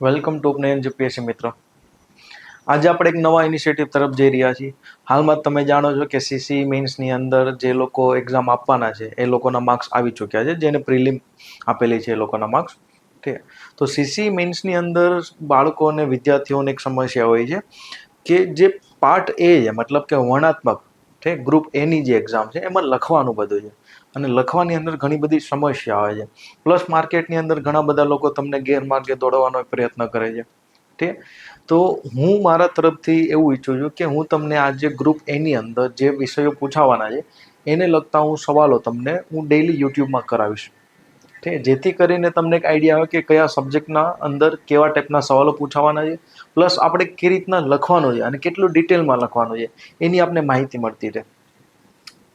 Welcome to ઉપનયન GPSC મિત્રો. આજે આપણે એક નવા ઇનિશિયેટિવ તરફ જઈ રહ્યા છીએ. હાલમાં તમે જાણો છો કે સીસી મેન્સની અંદર જે લોકો એક્ઝામ આપવાના છે, એ લોકોના માર્ક્સ આવી ચૂક્યા છે, જેને પ્રિલિમ આપેલી છે એ લોકોના માર્ક્સ ઠીક તો સીસી મેન્સની અંદર બાળકો અને વિદ્યાર્થીઓને એક સમસ્યા હોય છે કે જે પાર્ટ એ છે, મતલબ કે વર્ણાત્મક ઠીક ગ્રુપ એની જે એક્ઝામ છે, એમાં લખવાનું બધું છે. અને લખવાની અંદર ઘણી બધી સમસ્યા આવે છે. પ્લસ માર્કેટની અંદર ઘણા બધા લોકો તમને ગેરમાર્ગે દોડવાનો પ્રયત્ન કરે છે. ઠીક? તો હું મારા તરફથી એવું ઈચ્છું છું કે હું તમને આજે ગ્રુપ એની અંદર જે વિષયો પૂછાવાના છે, એને લગતા હું સવાલો તમને હું ડેઈલી યુટ્યુબમાં કરાવીશ. ઠીક? જેથી કરીને તમને એક આઈડિયા આવે કે કયા સબ્જેક્ટના અંદર કેવા ટાઈપના સવાલો પૂછાવાના છે પ્લસ આપણે કેવી રીતના લખવાનું છે અને કેટલું ડિટેલમાં લખવાનું છે, એની આપણે માહિતી મળતી રહે.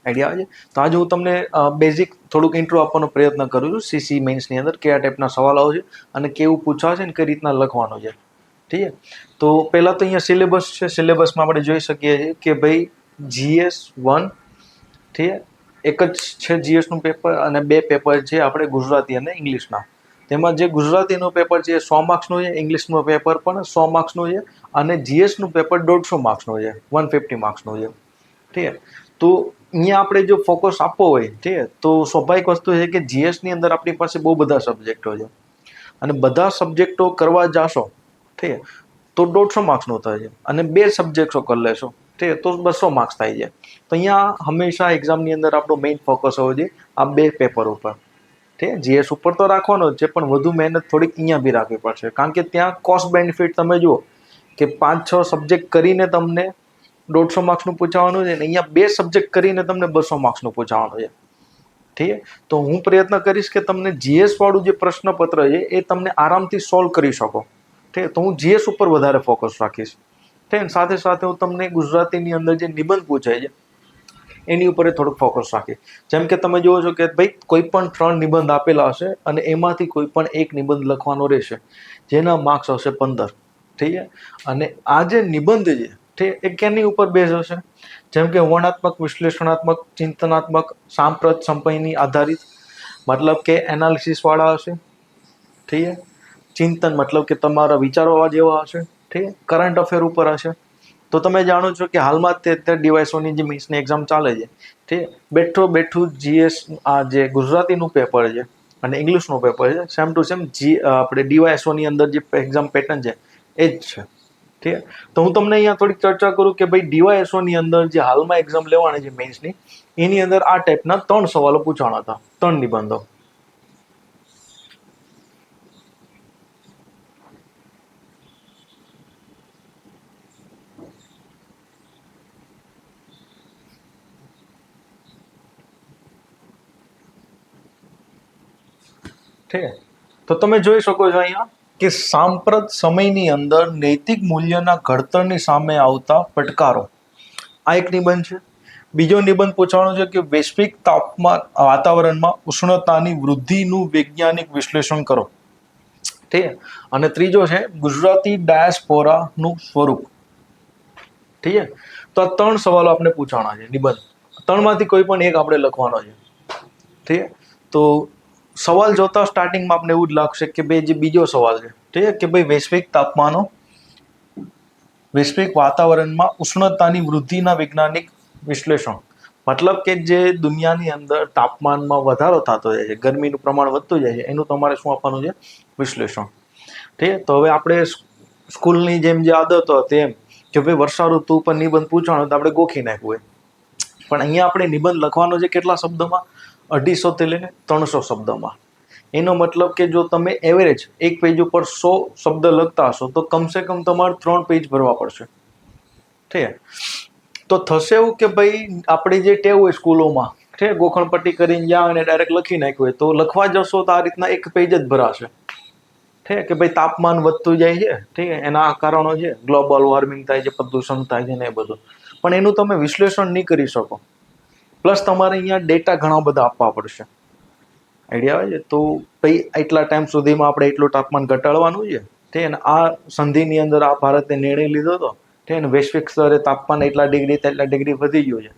આઈડિયા આવે છે. તો આજે હું તમને બેઝિક થોડુંક ઇન્ટ્રો આપવાનો પ્રયત્ન કરું છું સીસી મેન્સની અંદર, કયા ટાઈપના સવાલો છે અને કેવું પૂછાશે છે ને કઈ રીતના લખવાનું છે. ઠીક છે? તો પહેલાં તો અહીંયા સિલેબસ છે. સિલેબસમાં આપણે જોઈ શકીએ છીએ કે ભાઈ જીએસ વન ઠીક એક જ છે જીએસનું પેપર અને બે પેપર છે આપણે ગુજરાતી અને ઇંગ્લિશના તેમાં જે ગુજરાતીનું પેપર છે એ સો માર્ક્સનું છે ઇંગ્લિશનું પેપર પણ સો માર્ક્સનું છે અને જીએસનું પેપર દોઢસો માર્ક્સનું છે વન ફિફ્ટી માર્ક્સનું છે. ઠીક તો અહીંયા આપણે જો ફોકસ આપવો હોય, ઠીક તો સ્વાભાવિક વસ્તુ છે કે જીએસની અંદર આપણી પાસે બહુ બધા સબ્જેક્ટો છે. અને બધા સબ્જેક્ટો કરવા જાશો, ઠીક તો દોઢસો માર્ક્સનો થાય છે. અને બે સબ્જેક્ટો કરી લેશો, ઠીક તો બસો માર્ક્સ થાય છે. તો અહીંયા હંમેશા એક્ઝામની અંદર આપણો મેઇન ફોકસ હોવો જોઈએ, આ બે પેપર ઉપર. ઠીક જીએસ ઉપર તો રાખવાનો જ છે, પણ વધુ મહેનત થોડીક અહીંયા બી રાખવી પડશે. કારણ કે ત્યાં કોસ્ટ બેનિફિટ તમે જુઓ, કે પાંચ છ સબ્જેક્ટ કરીને તમને દોઢસો માર્ક્સનું પૂછાવાનું છે ને અહીંયા બે સબ્જેક્ટ કરીને તમને બસો માર્ક્સનું પૂછાવાનું છે. ઠીક તો હું પ્રયત્ન કરીશ કે તમને જીએસ વાળું જે પ્રશ્નપત્ર છે એ તમને આરામથી સોલ્વ કરી શકો. ઠીક તો હું જીએસ ઉપર વધારે ફોકસ રાખીશ. ઠીક સાથે સાથે હું તમને ગુજરાતીની અંદર જે નિબંધ પૂછાય છે, એની ઉપર થોડુંક ફોકસ રાખીશ. જેમ કે તમે જુઓ છો કે ભાઈ કોઈ પણ ત્રણ નિબંધ આપેલા હશે અને એમાંથી કોઈ પણ એક નિબંધ લખવાનો રહેશે, જેના માર્ક્સ હશે પંદર. ઠીક અને આ જે નિબંધ છે એ કેની ઉપર બેઝ હશે? જેમ કે વર્ણાત્મક વિશ્લેષણાત્મક, ચિંતનાત્મક, સાંપ્રત સંપયની આધારિત, મતલબ કે એનાલિસિસવાળા હશે, ઠીક ચિંતન મતલબ કે તમારા વિચારો જેવા હશે, ઠીક કરંટ અફેર ઉપર હશે. તો તમે જાણો છો કે હાલમાં તે અત્યારે ડિવાઇસોની જે મિસની એક્ઝામ ચાલે છે, ઠીક બેઠો બેઠું જીએસ આ જે ગુજરાતીનું પેપર છે અને ઇંગ્લિશનું પેપર છે સેમ ટુ સેમ જી, આપણે ડીવાયસોની અંદર જે એક્ઝામ પેટર્ન છે, એ જ છે. ઠીક તો હું તમને અહીંયા થોડીક ચર્ચા કરું કે ભાઈ ડીવાયએસઓની અંદર જે હાલમાં એક્ઝામ લેવાની છે મેન્સની એની અંદર આ ટાઈપના ત્રણ સવાલો પૂછવાના હતા. ત્રણ નિબંધો. ઠીક. તો તમે જોઈ શકો છો અહીંયા. કે સાંપ્રત સમયની અંદર નૈતિક મૂલ્યના ઘડતરની સામે આવતા પડકારો. આ એક નિબંધ છે. બીજો નિબંધ પૂછવાનો છે કે વૈશ્વિક તાપમાન વાતાવરણમાં ઉષ્ણતાની વૃદ્ધિનું વૈજ્ઞાનિક વિશ્લેષણ કરો. ઠીક અને ત્રીજો છે ગુજરાતી ડાયસ્પોરાનું સ્વરૂપ. ઠીક છે? તો આ ત્રણ સવાલો આપણે પૂછવાના છે, નિબંધ. ત્રણમાંથી કોઈ પણ એક આપણે લખવાનો છે. ઠીક તો સવાલ જોતા સ્ટાર્ટિંગમાં આપણે એવું જ લાગશે કે ભાઈ જે બીજો સવાલ છે, ઠીક કે ભાઈ વૈશ્વિક તાપમાનો, વૈશ્વિક વાતાવરણમાં ઉષ્ણતાની વૃદ્ધિના વૈજ્ઞાનિક વિશ્લેષણ. મતલબ કે જે દુનિયાની અંદર તાપમાનમાં વધારો થતો જાય છે, ગરમીનું પ્રમાણ વધતું જાય છે, એનું તમારે શું આપવાનું છે? વિશ્લેષણ. ઠીક તો હવે આપણે સ્કૂલની જેમ જે આદતો હતી એમ કે ભાઈ વર્ષા ઋતુ ઉપર નિબંધ પૂછવાનો તો આપણે ગોખી નાખવું હોય. પણ અહીંયા આપણે નિબંધ લખવાનો છે કેટલા શબ્દોમાં? અઢીસોથી લઈને ત્રણસો શબ્દોમાં. એનો મતલબ કે જો તમે એવરેજ એક પેજ ઉપર સો શબ્દ લખતા હશો, તો કમસે કમ તમારે ત્રણ પેજ ભરવા પડશે. ઠીક તો થશે એવું કે ભાઈ આપણી જે ટેવ હોય સ્કૂલોમાં, ઠીક? ગોખણપટ્ટી કરીને જ્યાં અને ડાયરેક્ટ લખી નાખ્યું હોય, તો લખવા જશો તો આ રીતના એક પેજ જ ભરાશે. ઠીક? કે ભાઈ તાપમાન વધતું જાય છે, ઠીક એના કારણો છે. ગ્લોબલ વોર્મિંગ થાય છે, પ્રદૂષણ થાય છે ને એ બધું. પણ એનું તમે વિશ્લેષણ નહીં કરી શકો. પ્લસ તમારે અહીંયા ડેટા ઘણા બધા આપવા પડશે. આઈડિયા આવે છે? તો ભાઈ એટલા ટાઈમ સુધીમાં આપણે એટલું તાપમાન ઘટાડવાનું છે? ઠીક આ સંધિની અંદર આ ભારતે નિર્ણય લીધો હતો ઠીક વૈશ્વિક સ્તરે તાપમાન એટલા ડિગ્રી એટલા ડિગ્રી વધી ગયું છે.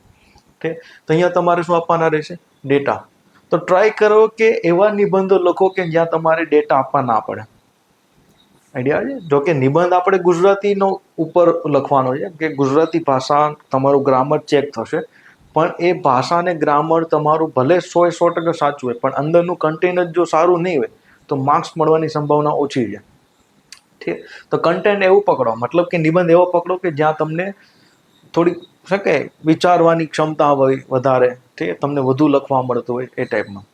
ઠીક તો અહીંયા તમારે શું આપવાના રહેશે? ડેટા તો ટ્રાય કરો કે એવા નિબંધો લખો કે જ્યાં તમારે ડેટા આપવા ના પડે. આઈડિયા છે? જો કે નિબંધ આપણે ગુજરાતીનો ઉપર લખવાનો છે, કે ગુજરાતી ભાષા તમારું ગ્રામર ચેક થશે. પણ એ ભાષા અને ગ્રામર તમારું ભલે સો સો ટકા સાચું હોય, પણ અંદરનું કન્ટેન્ટ જ સારું નહીં હોય, તો માર્ક્સ મળવાની સંભાવના ઓછી છે. ઠીક? તો કન્ટેન્ટ એવું પકડો મતલબ કે નિબંધ એવો પકડો કે જ્યાં તમને થોડીક શકે વિચારવાની ક્ષમતા હોય વધારે, ઠીક? તમને વધુ લખવા મળતું હોય એ ટાઈપમાં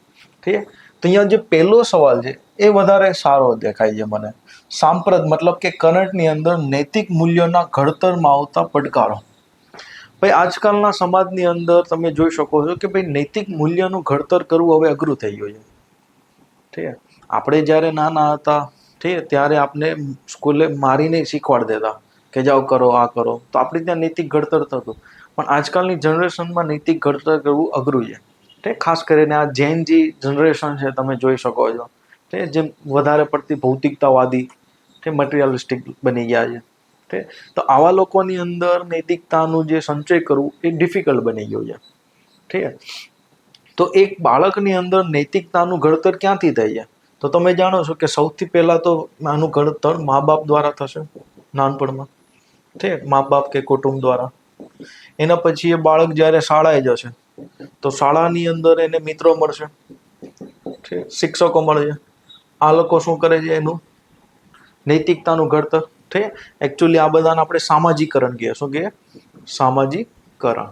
ઠીક? તો અહીંયા જે પહેલો સવાલ છે, એ વધારે સારો દેખાય છે મને. સાંપ્રત, મતલબ કે કરંટની અંદર નૈતિક મૂલ્યોના ઘડતરમાં આવતા પડકારો. ભાઈ, આજકાલના સમાજની અંદર તમે જોઈ શકો છો કે ભાઈ, નૈતિક મૂલ્યનું ઘડતર કરવું હવે અઘરું થઈ ગયું છે. ઠીક આપણે જ્યારે નાના હતા, ઠીક ત્યારે આપણે સ્કૂલે મારીને શીખવાડ દેતા કે જાઓ કરો, આ કરો. તો આપણે ત્યાં નૈતિક ઘડતર થતું. પણ આજકાલની જનરેશનમાં નૈતિક ઘડતર કરવું અઘરું છે. ઠીક ખાસ કરીને આ જૈન જે જનરેશન છે, તમે જોઈ શકો છો. ઠીક જેમ વધારે પડતી ભૌતિકતાવાદી તે મટીરિયલિસ્ટિક બની ગયા છે. ઠીક તો આવા લોકોની અંદર નૈતિકતાનું જે સંચય કરવું એ ડિફિકલ્ટ બની ગયું છે. ઠીક તો એક બાળકની અંદર નૈતિકતાનું ઘડતર ક્યાંથી થાય છે? તો તમે જાણો છો કે સૌથી પહેલાં તો આનું ઘડતર મા બાપ દ્વારા થશે, નાનપણમાં. ઠીક મા બાપ કે કુટુંબ દ્વારા. એના પછી એ બાળક જ્યારે શાળાએ જશે, તો શાળાની અંદર એને મિત્રો મળશે. ઠીક શિક્ષકો મળશે. આ લોકો શું કરે છે એનું? નૈતિકતાનું ઘડતર ઠીક એકચ્યુઅલી આ બધાને આપણે સામાજિકરણ કહીએ. શું કહીએ? સામાજિકરણ.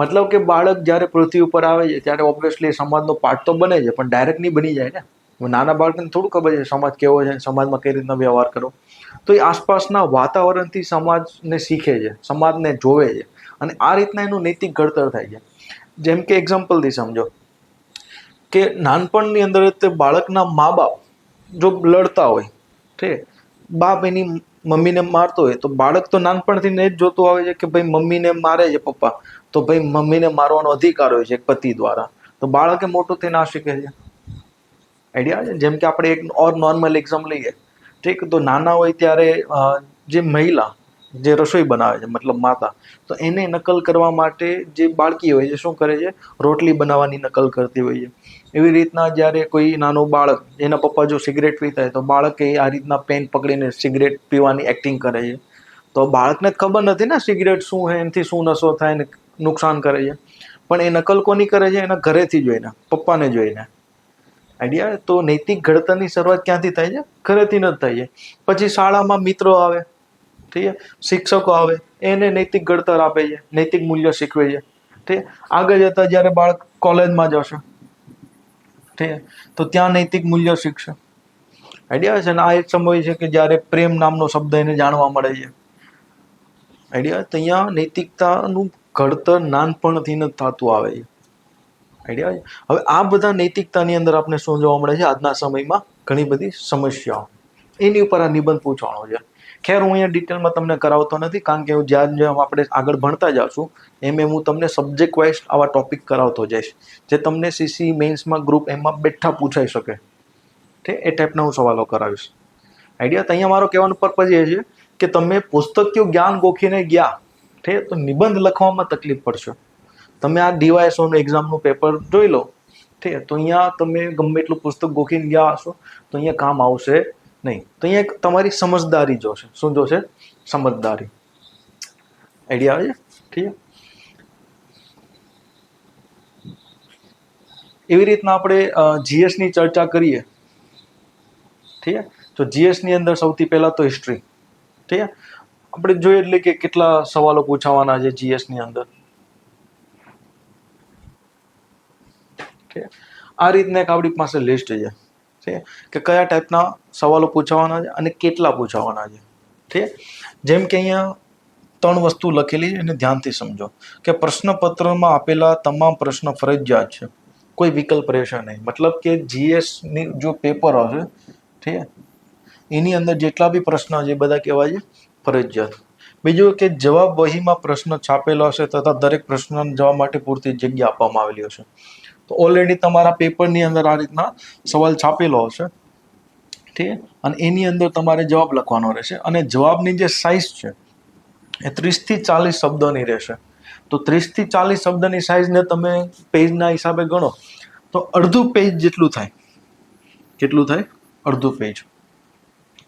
મતલબ કે બાળક જ્યારે પૃથ્વી ઉપર આવે છે, ત્યારે ઓબ્વિયસલી સમાજનો પાર્ટ તો બને છે, પણ ડાયરેક્ટ નહીં બની જાય ને? નાના બાળકને થોડું ખબર છે, સમાજ કેવો છે સમાજમાં કઈ રીતના વ્યવહાર કરો તો એ આસપાસના વાતાવરણથી સમાજને શીખે છે, સમાજને જોવે છે. અને આ રીતના એનું નૈતિક ઘડતર થાય છે. જેમ કે એક્ઝામ્પલથી સમજો. કે નાનપણની અંદર તે બાળકના મા બાપ જો લડતા હોય, ઠીક? બાપ એની મમ્મીને મારતો હોય તો બાળક તો નાનપણથી ને જ જોતું આવે છે કે ભાઈ મમ્મીને મારે છે પપ્પા. તો ભાઈ મમ્મીને મારવાનો અધિકાર હોય છે એક પતિ દ્વારા. તો બાળકે મોટું થઈને આ શીખે છે. આઈડિયા છે? જેમ કે આપણે એક ઓર નોર્મલ એક્ઝામ લઈએ. ઠીક? તો નાના હોય ત્યારે જે મહિલા જે રસોઈ બનાવે છે, મતલબ માતા. તો એને નકલ કરવા માટે જે બાળકી હોય છે, શું કરે છે? રોટલી બનાવવાની નકલ કરતી હોય છે. એવી રીતના જ્યારે કોઈ નાનો બાળક એના પપ્પા જો સિગરેટ પીતા હોય, તો બાળકે આ રીતના પેન પકડીને સિગરેટ પીવાની એક્ટિંગ કરે છે. તો બાળકને ખબર નથી ને સિગરેટ શું છે, એનાથી શું નશો થાય ને નુકસાન કરે છે. પણ એ નકલ કોની કરે છે? એના ઘરેથી જોઈને, પપ્પાને જોઈને. આઈડિયા તો નૈતિક ઘડતરની શરૂઆત ક્યાંથી થાય છે? ઘરેથી જ થાય છે. પછી શાળામાં મિત્રો આવે ઠીક શિક્ષકો આવે, એને નૈતિક ઘડતર આપે છે, નૈતિક મૂલ્ય શીખવે છે. ઠીક આગળ જતા જ્યારે બાળક કોલેજમાં જશે, ઠીક તો ત્યાં નૈતિક મૂલ્યો શીખશે. આઈડિયા છે ને, આ એક સમય છે કે જ્યારે પ્રેમ નામનો શબ્દ એને જાણવા મળે છે. આઈડિયા તો અહીંયા નૈતિકતાનું ઘડતર નાનપણથી જ થતું આવે છે. આઈડિયા હવે આ બધા નૈતિકતાની અંદર આપણે શું જોવા મળે છે? આજના સમયમાં ઘણી બધી સમસ્યાઓ. એની ઉપર આ નિબંધ પૂછવાનો છે. ખેર હું અહીંયા ડિટેલમાં તમને કરાવતો નથી, કારણ કે હું જ્યાં જ્યાં આપણે આગળ ભણતા જાશું એમ એમ હું તમને સબ્જેક્ટ વાઇઝ આવા ટોપિક કરાવતો જઈશ. જે તમને સીસી મેન્સમાં ગ્રુપ એમાં બેઠા પૂછાઈ શકે. ઠીક એ ટાઈપના હું સવાલો કરાવીશ. આઈડિયા તો અહીંયા મારો કહેવાનો પર્પઝ એ છે કે તમે પુસ્તકીય જ્ઞાન ગોખીને ગયા ઠીક તો નિબંધ લખવામાં તકલીફ પડશે. તમે આ ડીવાયસોનું એક્ઝામનું પેપર જોઈ લો ઠીક તો અહીંયા તમે ગમે એટલું પુસ્તક ગોખીને ગયા હશો, તો અહીંયા કામ આવશે નહીં. તો અહીંયા એક તમારી સમજદારી જોશે શું જોશે સમજદારી. આઈડિયા આવે છે? ઠીક? એવી રીતના આપણે જીએસની ચર્ચા કરીએ. ઠીક? તો જીએસની અંદર સૌથી પહેલાં તો હિસ્ટ્રી ઠીક? આપણે જોઈએ એટલે કે કેટલા સવાલો પૂછાવાના છે જીએસની અંદર. આ રીતના એક આપણી પાસે લિસ્ટ છે. છે? કે કયા ટાઈપના સવાલો પૂછાવાના છે અને કેટલા પૂછાવાના છે. ઠીક? જેમ કે અહીંયા ત્રણ વસ્તુ લખેલી છે એને ધ્યાનથી સમજો કે પ્રશ્નપત્રમાં આપેલા તમામ પ્રશ્ન ફરજિયાત છે. કોઈ વિકલ્પ રહેશે નહીં. મતલબ કે જીએસની જો પેપર હશે, ઠીક? એની અંદર જેટલા બી પ્રશ્ન છે બધા કહેવાય છે ફરજિયાત. બીજું કે જવાબ વહીમાં પ્રશ્ન છાપેલો હશે તથા દરેક પ્રશ્નના જવાબ માટે પૂરતી જગ્યા આપવામાં આવેલી હશે. તો ઓલરેડી તમારા પેપરની અંદર આ રીતના સવાલ છાપેલો હશે. ઠીક અને એની અંદર તમારે જવાબ લખવાનો રહેશે. અને જવાબની જે સાઇઝ છે, એ ત્રીસથી ચાલીસ શબ્દોની રહેશે. તો ત્રીસથી ચાલીસ શબ્દની સાઇઝને તમે પેજના હિસાબે ગણો, તો અડધું પેજ જેટલું થાય. કેટલું થાય? અડધું પેજ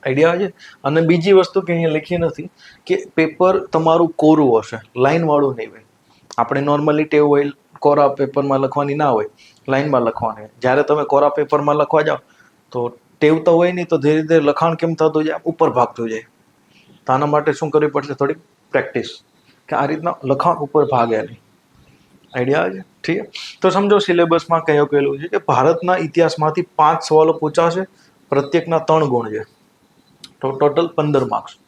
આઈડિયા છે? અને બીજી વસ્તુ કે અહીંયા લખી નથી કે પેપર તમારું કોરું હશે લાઈનવાળું નહીં હોય. આપણે નોર્મલી ટેવ હોય કોરા પેપરમાં લખવાની ના હોય લાઈનમાં લખવાની. જ્યારે તમે કોરા પેપરમાં લખવા જાઓ, તો ટેવ તો હોય નહીં તો ધીરે ધીરે લખાણ કેમ થતું જાય? ઉપર ભાગતું જાય. તો આના માટે શું કરવી પડશે? થોડી પ્રેક્ટિસ. કે આ રીતના લખાણ ઉપર ભાગે નહીં. આઈડિયા છે? ઠીક તો સમજો સિલેબસમાં કહ્યું કહેલું છે કે ભારતના ઇતિહાસમાંથી પાંચ સવાલો પૂછાશે, પ્રત્યેકના ત્રણ ગુણ છે. તો ટોટલ પંદર માર્ક્સ.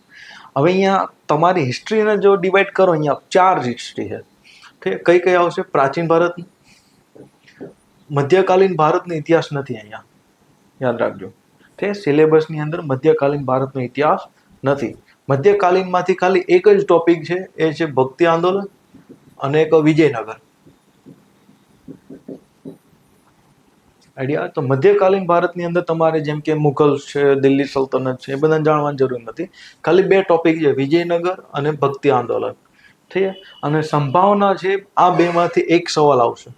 હવે અહીંયા તમારી હિસ્ટ્રીને જો ડિવાઈડ કરો, અહીંયા ચાર હિસ્ટ્રી છે. કઈ કઈ આવશે? પ્રાચીન ભારત, મધ્યકાલીન ભારતનો ઇતિહાસ નથી અહીંયા. યાદ રાખજો. તે સિલેબસની અંદર મધ્યકાલીન ભારતનો ઇતિહાસ નથી. મધ્યકાલીનમાંથી ખાલી એક જ ટોપિક છે, એ છે ભક્તિ આંદોલન અને એક વિજયનગર. આઈડિયા તો મધ્યકાલીન ભારતની અંદર તમારે જેમ કે મુઘલ છે, દિલ્હી સલ્તનત છે, એ બધાને જાણવાની જરૂર નથી. ખાલી બે ટોપિક છે, વિજયનગર અને ભક્તિ આંદોલન. ઠીક અને સંભાવના છે આ બેમાંથી એક સવાલ આવશે.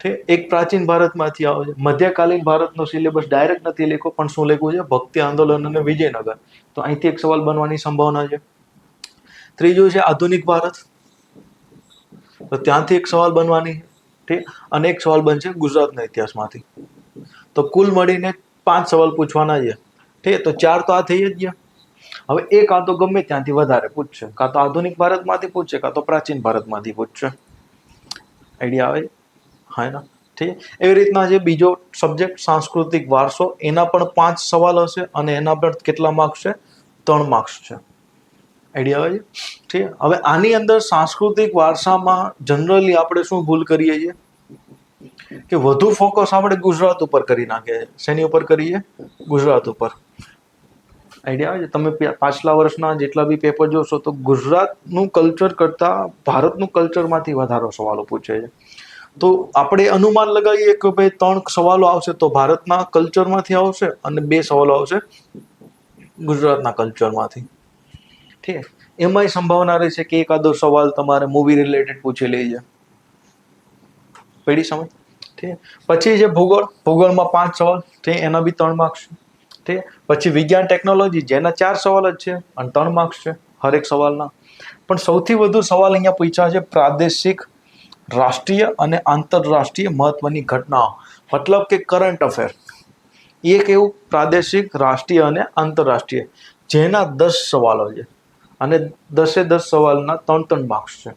ઠીક એક પ્રાચીન ભારતમાંથી આવે છે. મધ્યકાલીન ભારતનો સિલેબસ ડાયરેક્ટ નથી લેખો પણ શું લેખું છે? ભક્તિ આંદોલન અને વિજયનગર. તો અહીંથી એક સવાલ બનવાની સંભાવના છે. ત્રીજું છે આધુનિક ભારત. તો ત્યાંથી એક સવાલ બનવાની. ઠીક અને એક સવાલ બનશે ગુજરાતના ઇતિહાસમાંથી. તો કુલ મળીને પાંચ સવાલ પૂછવાના છે. ઠીક તો ચાર તો આ થઈ જ ગયા. હવે એ કાં તો ગમે ત્યાંથી વધારે પૂછશે. કાં તો આધુનિક ભારતમાંથી પૂછશે, કાં તો પ્રાચીન ભારતમાંથી પૂછશે. આઈડિયા આવે? હા, એના. ઠીક એવી રીતના જે બીજો સબ્જેક્ટ સાંસ્કૃતિક વારસો, એના પણ પાંચ સવાલ હશે અને એના પણ કેટલા માર્ક્સ છે? ત્રણ માર્ક્સ છે. આઈડિયા આવે છે? ઠીક હવે આની અંદર સાંસ્કૃતિક વારસામાં જનરલી આપણે શું ભૂલ કરીએ છીએ? કે વધુ ફોકસ આપણે ગુજરાત ઉપર કરી નાખીએ શેની ઉપર કરીએ? ગુજરાત ઉપર. આઈડિયા આવે છે. તમે પાછલા વર્ષના જેટલા બી પેપર જોશો તો ગુજરાતનું કલ્ચર કરતાં ભારતનું કલ્ચરમાંથી વધારો સવાલો પૂછે છે. તો આપણે અનુમાન લગાવીએ કે ભાઈ ત્રણ સવાલો આવશે તો ભારતના કલ્ચરમાંથી આવશે અને બે સવાલો આવશે ગુજરાતના કલ્ચરમાંથી ઠીક એમાંય સંભાવના રહેશે કે એકાદો સવાલ તમારે મૂવી રિલેટેડ પૂછી લેજે પડી સમજ ઠીક પછી જે ભૂગોળ ભૂગોળમાં પાંચ સવાલ, ઠીક એના બી ત્રણ માર્ક્સ છે. પછી વિજ્ઞાન ટેકનોલોજી, જેના ચાર સવાલ જ છે અને ત્રણ માર્ક્સ છે હરેક સવાલના. પણ સૌથી વધુ સવાલ અહીંયા પૂછ્યા છે પ્રાદેશિક, રાષ્ટ્રીય અને આંતરરાષ્ટ્રીય મહત્વની ઘટનાઓ. મતલબ કે કરંટ અફેર એક એવું પ્રાદેશિક, રાષ્ટ્રીય અને આંતરરાષ્ટ્રીય, જેના દસ સવાલો છે. અને દસે દસ સવાલના ત્રણ ત્રણ માર્ક્સ છે.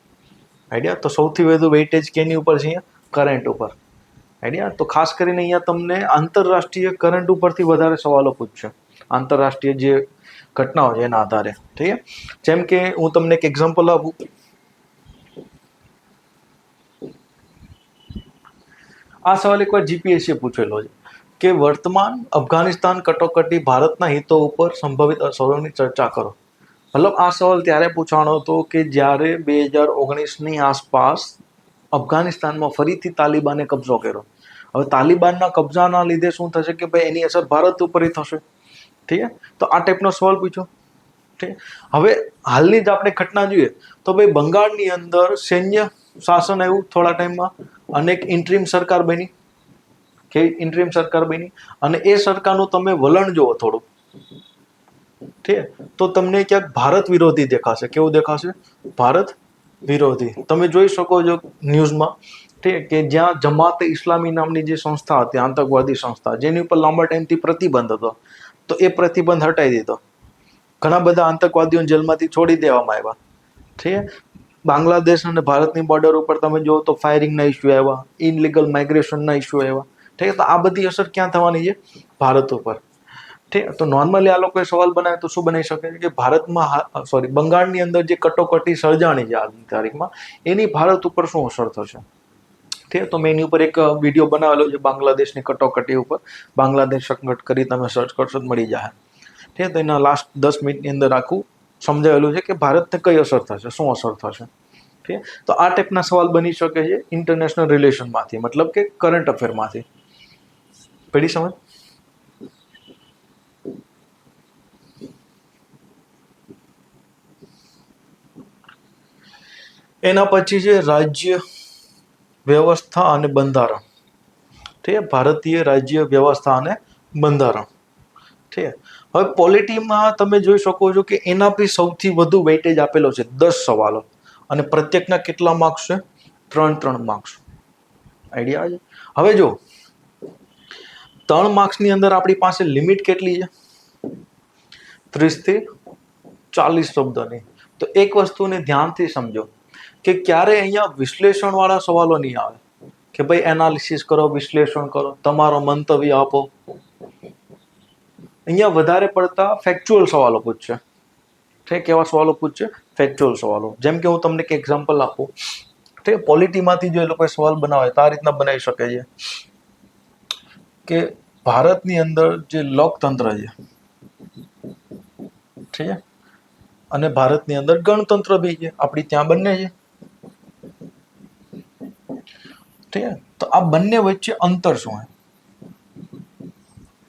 આઈડિયા તો સૌથી વધુ વેઇટેજ કેની ઉપર છે અહીંયા? કરંટ ઉપર. આઈડિયા તો ખાસ કરીને અહીંયા તમને આંતરરાષ્ટ્રીય કરંટ ઉપરથી વધારે સવાલો પૂછશે. આંતરરાષ્ટ્રીય જે ઘટનાઓ છે એના આધારે. ઠીક જેમ કે હું તમને એક એક્ઝામ્પલ આપું. આ સવાલ એકવાર જીપીએસસીએ પૂછેલો છે કે વર્તમાન અફઘાનિસ્તાન કટોકટી ભારતના હિતો ઉપર સંભવિત અસરોની ચર્ચા કરો. મતલબ આ સવાલ ત્યારે પૂછાણો હતો કે જ્યારે બે હજાર ઓગણીસની આસપાસ અફઘાનિસ્તાનમાં ફરીથી તાલિબાને કબજો કર્યો. હવે તાલિબાનના કબજાના લીધે શું થશે કે ભાઈ એની અસર ભારત ઉપર થશે? ઠીક તો આ ટાઈપનો સવાલ પૂછો. ઠીક હવે હાલની જ આપણે ઘટના જોઈએ. તો ભાઈ બંગાળની અંદર સૈન્ય શાસન આવ્યું થોડા ટાઈમમાં અને એક ઇન્ટ્રીમ સરકાર બની. કે ઇન્ટ્રીમ સરકાર બની અને એ સરકારનું તમે વલણ જુઓ થોડું ઠીક તો તમને ક્યાંક ભારત વિરોધી દેખાશે. કેવું દેખાશે? ભારત વિરોધી. તમે જોઈ શકો છો ન્યૂઝમાં? કે જ્યાં જમાતે ઇસ્લામી નામની જે સંસ્થા હતી, આતંકવાદી સંસ્થા, જેની ઉપર લાંબા ટાઈમથી પ્રતિબંધ હતો, તો એ પ્રતિબંધ હટાવી દીધો. ઘણા બધા આતંકવાદીઓને જેલમાંથી છોડી દેવામાં આવ્યા. ઠીક બાંગ્લાદેશ અને ભારતની બોર્ડર ઉપર તમે જુઓ તો ફાયરિંગના ઇસ્યુ આવ્યા ઇનલીગલ માઇગ્રેશનના ઇસ્યુ આવ્યા. ઠીક તો આ બધી અસર ક્યાં થવાની છે? ભારત ઉપર. ઠીક તો નોર્મલી આ લોકોએ સવાલ બનાવે તો શું બનાવી શકે છે? કે ભારતમાં સોરી બંગાળની અંદર જે કટોકટી સર્જાણી છે આજની તારીખમાં, એની ભારત ઉપર શું અસર થશે? ઠીક છે? તો મેં એની ઉપર એક વીડિયો બનાવેલો છે બાંગ્લાદેશની કટોકટી ઉપર બાંગ્લાદેશ સંકટ કરી તમે સર્ચ કરશો તો મળી જાય ઠીક? તો એના લાસ્ટ દસ મિનિટની અંદર આખું સમજાવેલું છે કે ભારતને કઈ અસર થશે શું અસર થશે ઠીક? તો આ ટાઈપના સવાલ બની શકે છે ઇન્ટરનેશનલ રિલેશનમાંથી મતલબ કે કરંટ અફેરમાંથી પડી સમજ એના પછી છે રાજ્ય વ્યવસ્થા અને બંધારણ. ઠીક? ભારતીય રાજ્ય વ્યવસ્થા અને બંધારણ. ઠીક હવે પોલિટીમાં તમે જોઈ શકો છો કે એના બી સૌથી વધુ વેઇટેજ આપેલો છે, દસ સવાલો. અને પ્રત્યેકના કેટલા માર્ક્સ છે? ત્રણ ત્રણ માર્ક્સ આઈડિયા છે? હવે જો ત્રણ માર્ક્સની અંદર આપણી પાસે લિમિટ કેટલી છે? ત્રીસથી ચાલીસ શબ્દની. તો એક વસ્તુને ધ્યાનથી સમજો. કે ક્યારે અહીંયા વિશ્લેષણવાળા સવાલો નહીં આવે? કે ભાઈ એનાલિસિસ કરો, વિશ્લેષણ કરો, તમારો મંતવ્ય આપો. અહીંયા વધારે પડતા ફેક્ચ્યુઅલ સવાલો પૂછશે. ઠીક કેવા સવાલો પૂછશે ફેક્ચ્યુઅલ સવાલો. જેમ કે હું તમને એક એક્ઝામ્પલ આપું. ઠીક, પોલિટીમાંથી જો એ લોકોએ સવાલ બનાવે, તો આ રીતના બનાવી શકે છે. કે ભારતની અંદર જે લોકતંત્ર છે, ઠીક છે? અને ભારતની અંદર ગણતંત્ર બી છે. આપણી ત્યાં બંને છે. ઠીક છે? તો આ બંને વચ્ચે અંતર શું છે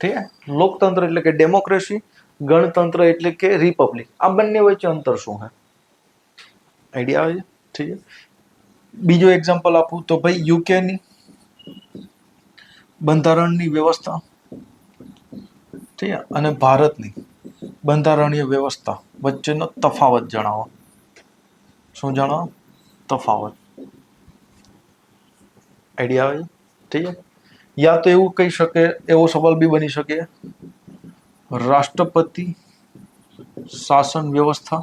ઠીક લોકતંત્ર એટલે કે ડેમોક્રેસી, ગણતંત્ર એટલે કે રિપબ્લિક. આ બંને વચ્ચે અંતર શું છે આઈડિયા આવે છે? ઠીક બીજો એક્ઝામ્પલ આપું તો ભાઈ યુકેની બંધારણની વ્યવસ્થા. ઠીક અને ભારતની બંધારણીય વ્યવસ્થા વચ્ચેનો તફાવત જણાવો. શું જણાવો? તફાવત. આઈડિયા આવે ઠીક છે? યા તો એવું કહી શકે, એવો સવાલ બી બની શકે. રાષ્ટ્રપતિ શાસન વ્યવસ્થા.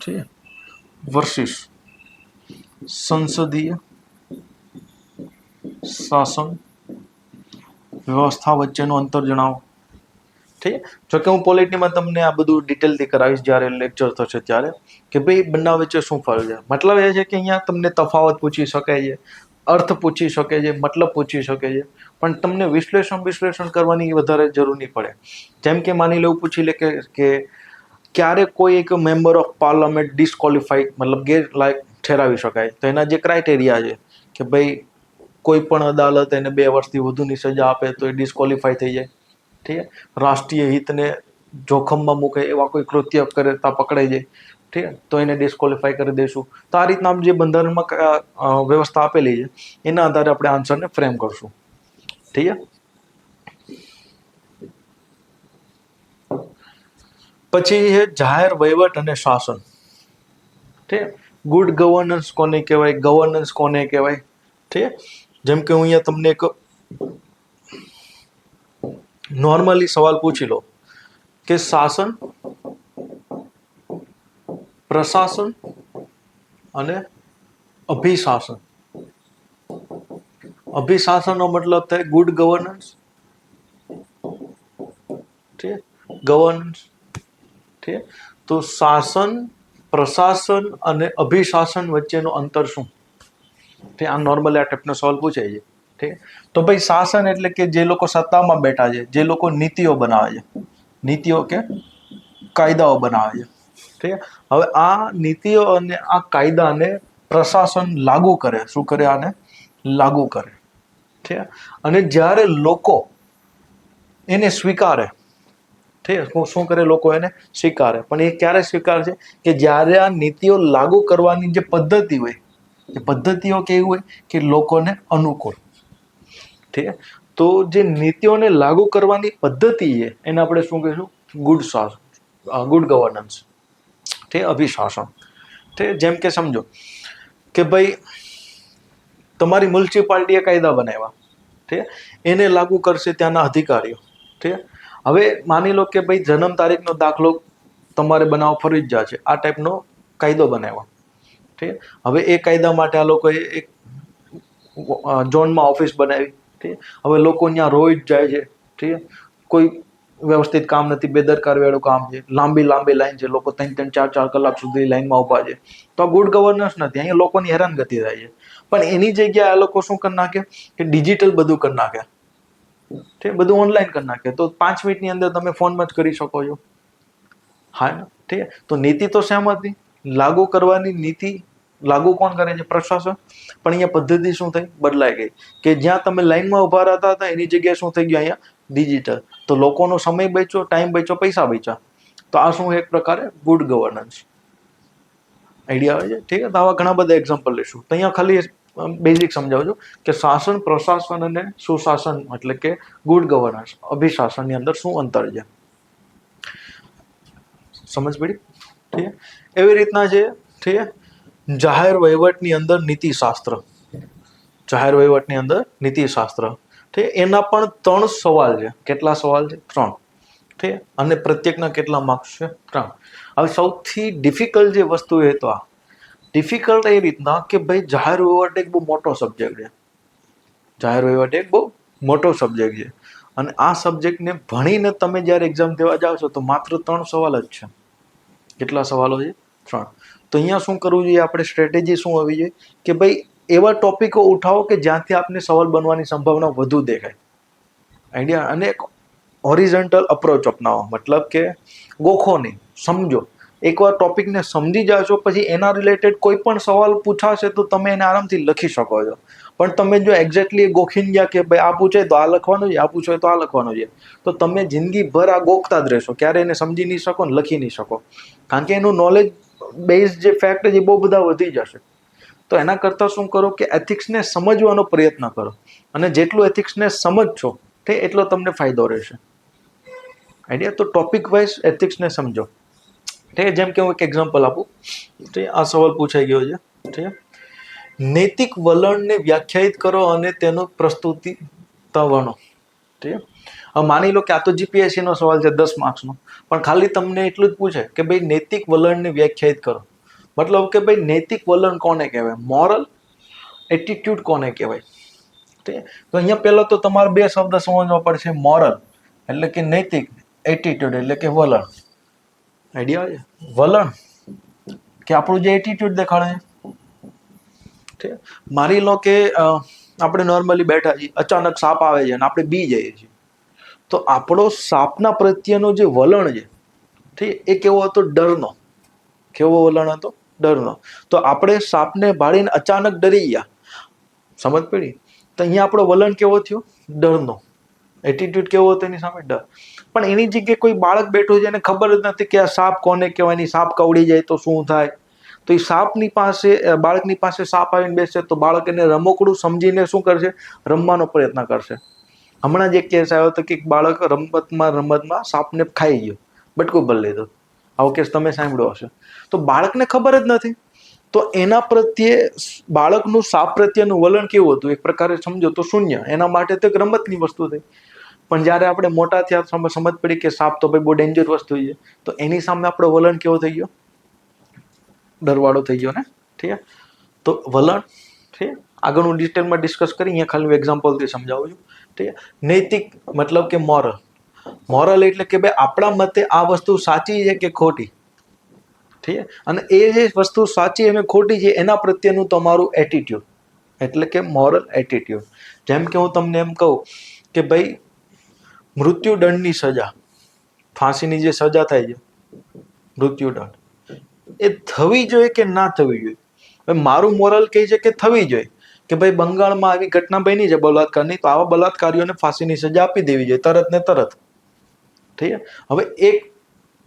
ઠીક વર્સિસ સંસદીય શાસન વ્યવસ્થા વચ્ચેનું અંતર જણાવો. ઠીક છે? જો હું પોલિટીમાં તમને આ બધું ડિટેલથી કરાવીશ જ્યારે લેક્ચર થશે ત્યારે, કે ભાઈ બંને વચ્ચે શું ફરક છે? મતલબ એ છે કે અહીંયા તમને તફાવત પૂછી શકાય છે, અર્થ પૂછી શકે છે, મતલબ પૂછી શકે છે, પણ તમને વિશ્લેષણ વિશ્લેષણ કરવાની વધારે જરૂર નહીં પડે. જેમ કે માની લેવું પૂછી લે કે કે ક્યારે કોઈ એક મેમ્બર ઓફ પાર્લામેન્ટ ડિસ્કોલિફાઈડ મતલબ ગેરલાયક ઠેરાવી શકાય. તો એના જે ક્રાઇટેરિયા છે, કે ભાઈ કોઈ પણ અદાલત એને બે વર્ષથી વધુની સજા આપે તો એ ડિસ્કોલિફાઈ થઈ જાય. ઠીક રાષ્ટ્રીય હિતને જોખમમાં મૂકે એવા કોઈ કૃત્ય કરે તો પકડાઈ જાય. ઠીક તો એને ડિસ્કોલિફાય કરી દઈશું તો આ રીતના જે બંધારણમાં વ્યવસ્થા આપેલી છે, એના આધારે આપણે આન્સરને ફ્રેમ કરશું. ઠીક પછી છે જાહેર વહીવટ અને શાસન. ઠીક ગુડ ગવર્નન્સ કોને કહેવાય? ગવર્નન્સ કોને કહેવાય? ઠીક જેમ કે હું અહીંયા તમને એક નોર્મલી સવાલ પૂછી લો કે શાસન, પ્રશાસન અને અભિશાસન. અભિશાસનનો મતલબ થાય ગુડ ગવર્નન્સ ઠીક? ગવર્નન્સ ઠીક? તો શાસન, પ્રશાસન અને અભિશાસન વચ્ચેનું અંતર શું? ઠીક આ નોર્મલી આ ટાઈપનો સવાલ પૂછાય છે. ઠીક? તો ભાઈ શાસન એટલે કે જે લોકો સત્તામાં બેઠા છે, જે લોકો નીતિઓ બનાવે છે. નીતિઓ કે કાયદાઓ બનાવે છે. ઠીક? હવે આ નીતિઓ અને આ કાયદાને પ્રશાસન લાગુ કરે. શું કરે આને? લાગુ કરે. ઠીક? અને જ્યારે લોકો એને સ્વીકારે, ઠીક? શું કરે લોકો એને? સ્વીકારે. પણ એ ક્યારે સ્વીકારે છે? કે જ્યારે આ નીતિઓ લાગુ કરવાની જે પદ્ધતિ હોય, એ પદ્ધતિઓ કેવી હોય? કે લોકોને અનુકૂળ. ઠીક તો જે નીતિઓને લાગુ કરવાની પદ્ધતિ છે એને આપણે શું કહીશું? ગુડ શાસન ગુડ ગવર્નન્સ ઠીક અભિશાસન. ઠીક જેમ કે સમજો કે ભાઈ, તમારી મ્યુનિસિપાલિટીએ કાયદા બનાવ્યા ઠીક એને લાગુ કરશે ત્યાંના અધિકારીઓ ઠીક હવે માની લો કે ભાઈ, જન્મ તારીખનો દાખલો તમારે બનાવવો ફરજિયાત છે. આ ટાઈપનો કાયદો બનાવ્યો ઠીક હવે એ કાયદા માટે આ લોકોએ એક ઝોનમાં ઓફિસ બનાવી ઠીક. હવે લોકો અહીંયા રોજ જાય છે, ઠીક. કોઈ વ્યવસ્થિત કામ નથી બેદરકાર વેળું કામ છે. લાંબી લાંબી લાઈન છે, લોકો ત્રણ ત્રણ, ચાર ચાર કલાક સુધી લાઈનમાં ઊભા છે. તો આ ગુડ ગવર્નન્સ નથી. અહીંયા લોકોની હેરાનગતિ થાય છે. પણ એની જગ્યાએ આ લોકો શું કરી નાખે? કે ડિજિટલ બધું કરી નાખે. ઠીક, બધું ઓનલાઈન કરી નાખે. તો પાંચ મિનિટની અંદર તમે ફોનમાં જ કરી શકો છો. હા ઠીક. તો નીતિ તો શેમ હતી? લાગુ કરવાની નીતિ લાગુ કોણ કરે છે? પ્રશાસન. પણ અહીંયા પદ્ધતિ શું થઈ? બદલાઈ ગઈ. કે જ્યાં તમે લાઈનમાં ઊભા રહેતા હતા, એની જગ્યાએ શું થઈ ગયું અહીંયા? ડિજિટલ તો લોકોનો સમય બચ્યો ટાઈમ બચ્યો, પૈસા બચ્યા. તો આ શું એક પ્રકારે ગુડ ગવર્નન્સ આઈડિયા આવે છે? ઠીક છે? તો આવા ઘણા બધા એક્ઝામ્પલ લઈશું. તો અહીંયા ખાલી બેઝિક સમજાવજો કે શાસન, પ્રશાસન અને સુશાસન એટલે કે ગુડ ગવર્નન્સ અભિશાસનની અંદર શું અંતર છે? સમજ પડી? ઠીક એવી રીતના છે ઠીક? જાહેર વહીવટની અંદર નીતિશાસ્ત્ર જાહેર વહીવટની અંદર નીતિશાસ્ત્ર ઠીક એના પણ ત્રણ સવાલ છે. કેટલા સવાલ છે? ત્રણ. ઠીક અને પ્રત્યેકના કેટલા માર્ક્સ છે? ત્રણ. હવે સૌથી ડિફિકલ્ટ જે વસ્તુ એ તો આ. ડિફિકલ્ટ એ રીતના કે ભાઈ જાહેર વહીવટ એક બહુ મોટો સબ્જેક્ટ છે. જાહેર વહીવટ એક બહુ મોટો સબ્જેક્ટ છે. અને આ સબ્જેક્ટને ભણીને તમે જ્યારે એક્ઝામ દેવા જાઓ છો તો માત્ર ત્રણ સવાલ જ છે. કેટલા સવાલો છે? ત્રણ. તો અહીંયા શું કરવું જોઈએ? આપણે સ્ટ્રેટેજી શું હોવી જોઈએ? કે ભાઈ, એવા ટોપિકો ઉઠાવો કે જ્યાંથી આપને સવાલ બનવાની સંભાવના વધુ દેખાય. આઈડિયા અને એક ઓરિઝન્ટલ અપ્રોચ અપનાવો. મતલબ કે ગોખો નહીં, સમજો. એકવાર ટોપિકને સમજી જાશો, પછી એના રિલેટેડ કોઈ પણ સવાલ પૂછાશે તો તમે એને આરામથી લખી શકો છો. પણ તમે જો એક્ઝેક્ટલી ગોખીને ગયા કે ભાઈ, આ પૂછે તો આ લખવાનું છે, આ પૂછે તો આ લખવાનું છે, તો તમે જિંદગીભર આ ગોખતા જ રહેશો. ક્યારે એને સમજી નહીં શકો ને લખી નહીં શકો. કારણ કે એનું નોલેજ બેઝ જે ફેક્ટ છે એ બહુ બધા વધી જશે. તો એના કરતાં શું કરો કે એથિક્સને સમજવાનો પ્રયત્ન કરો. અને જેટલું એથિક્સને સમજશો, તે એટલો તમને ફાયદો રહેશે. આઈડિયા તો ટોપિક વાઇઝ એથિક્સને સમજો. ઠીક જેમ કે હું એક એક્ઝામ્પલ આપું. આ સવાલ પૂછાઈ ગયો છે. ઠીક નૈતિક વલણને વ્યાખ્યાયિત કરો અને તેનો પ્રસ્તુતિ તવણો ઠીક હવે માની લો કે આ તો જીપીએસસીનો સવાલ છે દસ માર્ક્સનો. પણ ખાલી તમને એટલું જ પૂછે કે ભાઈ નૈતિક વલણને વ્યાખ્યાયિત કરો. મતલબ કે ભાઈ નૈતિક વલણ કોને કહેવાય? મોરલ એટીટ્યુડ કોને કહેવાય? તો અહીંયા પહેલાં તો તમારે બે શબ્દ સમજવા પડશે. મોરલ એટલે કે નૈતિક એટીટ્યુડ એટલે કે વલણ. આઈડિયા વલણ કે આપણું જે એટીટ્યુડ દેખાડે છે. ઠીક? માની લો કે આપણે નોર્મલી બેઠા છીએ અચાનક સાપ આવે છે અને આપણે બી જઈએ છીએ. તો આપણો સાપના પ્રત્યેનો જે વલણ છે, ઠીક, એ કેવો હતો? ડરનો. કેવો વલણ હતો? ડરનો. તો આપણે સાપને ભાળીને અચાનક ડરી ગયા. સમજ પડી? તો અહીંયા આપણો વલણ કેવો થયો? ડરનો. એટીટ્યુડ કેવો હતો એની સામે? ડર. પણ એની જગ્યાએ કોઈ બાળક બેઠું છે એને ખબર જ નથી કે આ સાપ કોને કહેવાય સાપ કવડી જાય તો શું થાય? તો એ સાપની પાસે બાળકની પાસે સાપ આવીને બેસે તો બાળક એને રમકડું સમજીને શું કરશે? રમવાનો પ્રયત્ન કરશે. હમણાં જ એક કેસ આવ્યો હતો કે એક બાળક રમતમાં રમતમાં સાપને ખાઈ ગયો. બટકો ભરી લીધો. આવો કેસ તમે સાંભળ્યો હશે. તો બાળકને ખબર જ નથી. તો એના પ્રત્યે બાળકનું સાપ પ્રત્યેનું વલણ કેવું હતું? એક પ્રકારે સમજો તો શૂન્ય. એના માટે તો એક રમતની વસ્તુ થઈ પણ જ્યારે આપણે મોટા થયા સમ- સમજ પડી કે સાપ તો ભાઈ બહુ ડેન્જર વસ્તુ છે. તો એની સામે આપણો વલણ કેવો થઈ ગયો? ડરવાળો થઈ ગયો ને? ઠીક તો વલણ ઠીક આગળ આગળનું ડિટેલમાં ડિસ્કસ કરી, અહીંયા ખાલી એક્ઝામ્પલથી સમજાવું છું. ઠીક? નૈતિક મતલબ કે મોરલ મોરલ એટલે કે ભાઈ આપણા મતે આ વસ્તુ સાચી છે કે ખોટી? ઠીક અને એ જે વસ્તુ સાચી અને ખોટી છે, એના પ્રત્યેનું તમારું એટીટ્યુડ એટલે કે મોરલ એટીટ્યુડ જેમ કે હું તમને એમ કહું કે ભાઈ, મૃત્યુદંડની સજા. ફાંસીની જે સજા થાય છે, મૃત્યુદંડ. એ થવી જોઈએ કે ના થવી જોઈએ? હવે મારું મોરલ કહે છે કે થવી જોઈએ કે ભાઈ બંગાળમાં આવી ઘટના બની છે બલાત્કારની તો આવા બલાત્કારીઓને ફાંસીની સજા આપી દેવી જોઈએ, તરત ને તરત. ઠીક હવે એક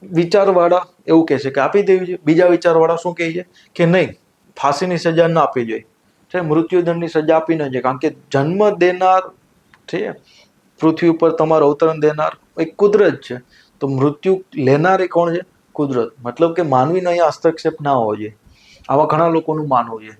વિચારવાળા એવું કહે છે કે આપી દેવી જોઈએ. બીજા વિચારવાળા શું કહે છે? કે નહીં, ફાંસીની સજા ન આપવી જોઈએ. છે? મૃત્યુદંડની સજા આપી ન જોઈએ. કારણ કે જન્મ દેનાર છે? પૃથ્વી ઉપર તમારું અવતરણ દેનાર એક કુદરત છે. તો મૃત્યુ લેનાર એ કોણ છે? કુદરત. મતલબ કે માનવીનો અહીંયા હસ્તક્ષેપ ના હોવો જોઈએ. આવા ઘણા લોકોનું માનવું છે.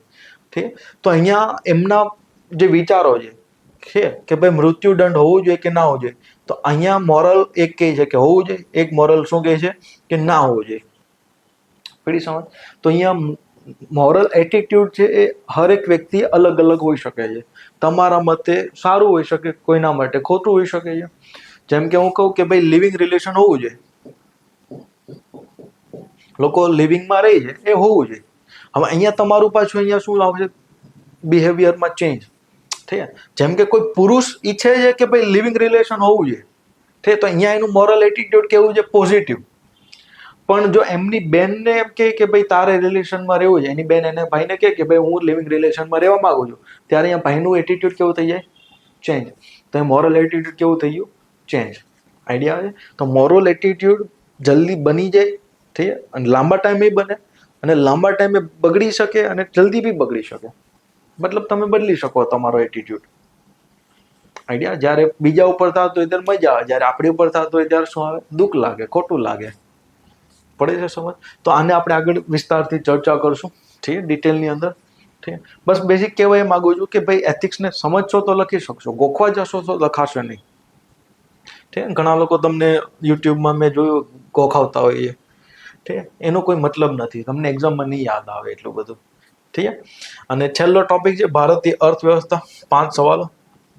ઠીક? તો અહીંયા એમના જે વિચારો છે છે કે ભાઈ મૃત્યુદંડ હોવું જોઈએ કે ના હોવું જોઈએ? તો અહીંયા મોરલ એક કહે છે કે હોવું જોઈએ. એક મોરલ શું કહે છે? કે ના હોવું જોઈએ. પડી સમજ? તો અહીંયા મોરલ એટીટ્યુડ છે એ હરેક વ્યક્તિ અલગ અલગ હોઈ શકે છે. તમારા મતે સારું હોઈ શકે, કોઈના માટે ખોટું હોઈ શકે છે. જેમ કે હું કહું કે ભાઈ લિવિંગ રિલેશન હોવું જોઈએ. લોકો લિવિંગમાં રહે છે, એ હોવું જોઈએ. હવે અહીંયા તમારું પાછું અહીંયા શું આવશે બિહેવિયરમાં ચેન્જ ઠીક જેમ કે કોઈ પુરુષ ઈચ્છે છે કે ભાઈ લિવિંગ રિલેશન હોવું જોઈએ. ઠીક તો અહીંયા એનું મોરલ એટીટ્યુડ કેવું છે? પોઝિટિવ પણ જો એમની બેનને એમ કહે કે ભાઈ તારે રિલેશનમાં રહેવું છે, એની બેન એને ભાઈને કહે કે ભાઈ હું લિવિંગ રિલેશનમાં રહેવા માંગુ છું, ત્યારે અહીંયા ભાઈનું એટીટ્યુડ કેવું થઈ જાય? ચેન્જ તો એ મોરલ એટીટ્યુડ કેવું થઈ ગયું? ચેન્જ આઈડિયા આવે તો મોરલ એટીટ્યુડ જલ્દી બની જાય. ઠીક અને લાંબા ટાઈમે બને. અને લાંબા ટાઈમે બગડી શકે અને જલ્દી બી બગડી શકે. મતલબ તમે બદલી શકો તમારો એટીટ્યુડ આઈડિયા જ્યારે બીજા ઉપર થતો હોય ત્યારે મજા આવે. જ્યારે આપણી ઉપર થતો હોય ત્યારે શું આવે? દુઃખ લાગે, ખોટું લાગે. પડે છે સમજ? તો આને આપણે આગળ વિસ્તારથી ચર્ચા કરશું. ઠીક? ડિટેલની અંદર. ઠીક? બસ બેઝિક કહેવા એ માગું છું કે ભાઈ એથિક્સને સમજશો તો લખી શકશો. ગોખવા જશો તો લખાશો નહીં. ઠીક? ઘણા લોકો તમને યુટ્યુબમાં મેં જોયું, ગોખાવતા હોય ઠીક એનો કોઈ મતલબ નથી. તમને એક્ઝામમાં નહીં યાદ આવે એટલું બધું. ઠીક અને છેલ્લો ટોપિક છે ભારતીય અર્થવ્યવસ્થા. પાંચ સવાલો.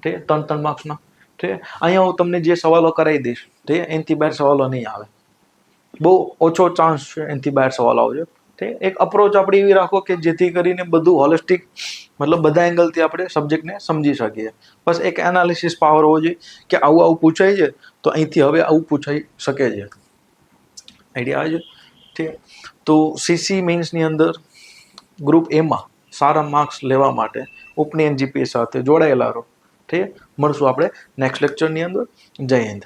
ઠીક ત્રણ ત્રણ માર્ક્સના ઠીક અહીંયા હું તમને જે સવાલો કરાવી દઈશ, ઠીક એનાથી બહાર સવાલો નહીં આવે. બહુ ઓછો ચાન્સ છે એનાથી બહાર સવાલ આવજો. ઠીક એક અપ્રોચ આપણે એવી રાખો કે જેથી કરીને બધું હોલિસ્ટિક મતલબ બધા એંગલથી આપણે સબ્જેક્ટને સમજી શકીએ. બસ એક એનાલિસિસ પાવર હોવો જોઈએ કે આવું આવું પૂછાય છે, તો અહીંથી હવે આવું પૂછાઈ શકે છે. આઈડિયા આવે છે? ઠીક તો સીસી મેન્સની અંદર ગ્રુપ એમાં સારા માર્ક્સ લેવા માટે ઉપની એનજીપી સાથે જોડાયેલા રહો. ઠીક? મળશું આપણે નેક્સ્ટ લેક્ચરની અંદર. જય હિન્દ.